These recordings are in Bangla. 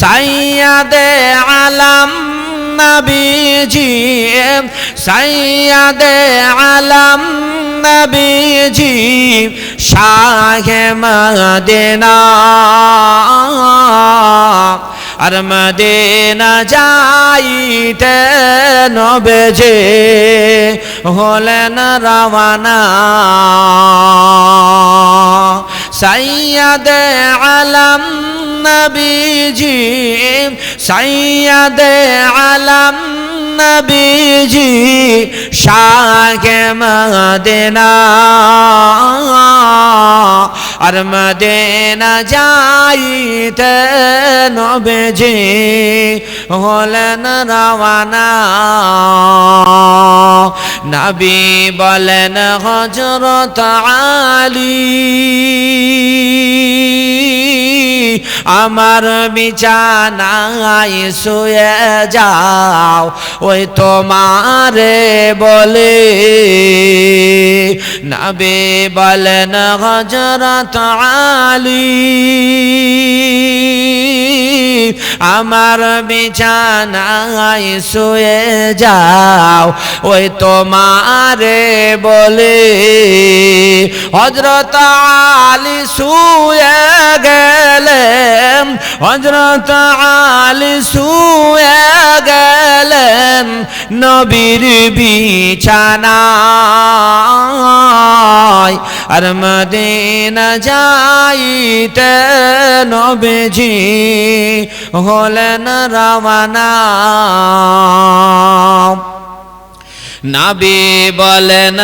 সাইয়াদে আলম নবীজি সাইয়াদে আলম নবীজি শাহে মদিনা। আর মদিনা যাইতে নবেজে হলেন রওয়ানা। সৈয়দ আলম নবীজি সৈয়দ আলম নবীজি শাহে মদিনা আর মদিনা যাইতে নবেজি হলেন রওয়ানা। নবী বলেন হজরত আলী, আমার বিছানায় শুয়ে যাও, ওই তোমারে বলে। নবী বলেন হজরত আলী, আমার বিছানায় শুয়ে যাও, ওই তোমারে বলে হজরত আলী শুয়ে গেলেন হজরত আলী শুয়ে গেলেন নবীর বিছানায়। আর মদিনা যাইতে নবীজি হলেন রওয়ানা। নবী বলেন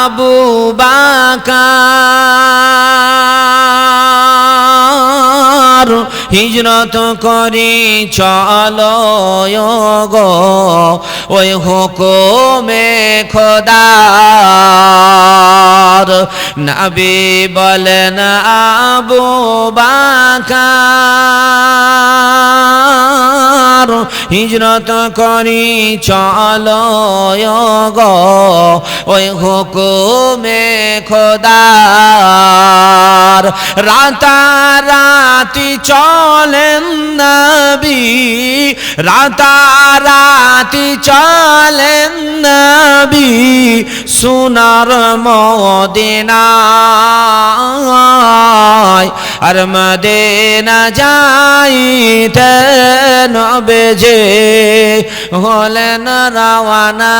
আবু বাকার, হিজরত করি, চলো গো ওই হুকুমে খোদার। নবী বলেন আবু বাকার হিজরত করি চলো গো ওই হুকুমে খোদার। রাতারাতি চলেন নবী, রাতারাতি চলেন নবী, সোনার মদিনায়। আর মদিনা যাইতে নবেজে হলেন রওয়ানা।